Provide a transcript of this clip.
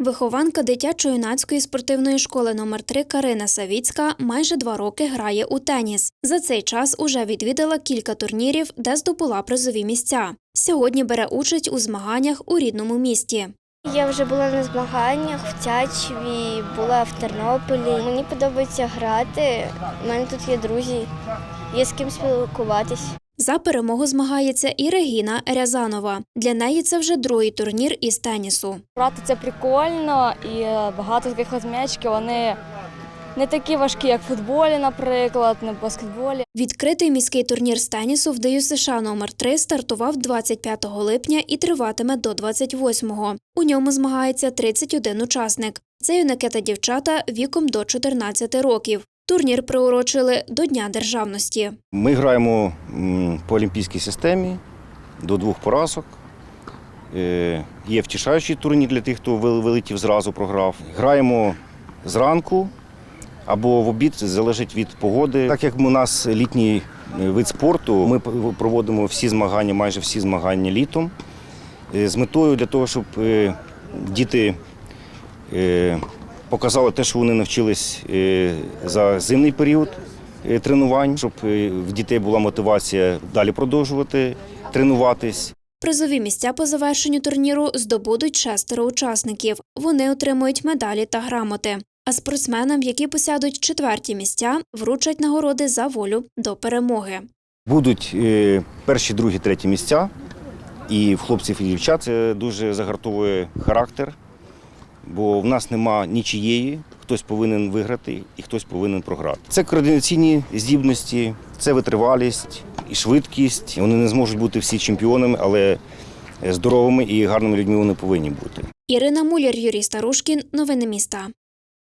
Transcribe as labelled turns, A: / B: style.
A: Вихованка дитячо-юнацької спортивної школи номер 3 Карина Савіцька майже два роки грає у теніс. За цей час уже відвідала кілька турнірів, де здобула призові місця. Сьогодні бере участь у змаганнях у рідному місті.
B: Я вже була на змаганнях в Тячеві, була в Тернополі. Мені подобається грати. У мене тут є друзі, є з ким спілкуватись.
A: За перемогу змагається і Регіна Рязанова. Для неї це вже другий турнір із тенісу.
C: Грати це прикольно і багато таких м'ячиків, вони не такі важкі, як в футболі, наприклад, не баскетболі.
A: Відкритий міський турнір з тенісу в ДЮСШ номер 3 стартував 25 липня і триватиме до 28-го. У ньому змагається 31 учасник. Це юнаки та дівчата віком до 14 років. Турнір приурочили до Дня державності.
D: Ми граємо по олімпійській системі до двох поразок. Е, Є втішаючий турнір для тих, хто вил- вилетів зразу програв. Граємо зранку або в обід, залежить від погоди. Так як у нас літній е, вид спорту, ми проводимо всі змагання, майже всі змагання літом, е, з метою для того, щоб діти показали те, що вони навчились е, за зимний період е, тренувань, щоб е, в дітей була мотивація далі продовжувати тренуватись.
A: Призові місця по завершенню турніру здобудуть шестеро учасників. Вони отримують медалі та грамоти. А спортсменам, які посядуть четверті місця, вручать нагороди за волю до перемоги.
D: Будуть перші, другі, треті місця. І в хлопців і дівчат це дуже загартовує характер, бо в нас нема нічиєї, хтось повинен виграти і хтось повинен програти. Це координаційні здібності, це витривалість і швидкість. Вони не зможуть бути всі чемпіонами, але здоровими і гарними людьми вони повинні бути.
A: Ірина Муляр, Юрій Старушкін. Новини міста.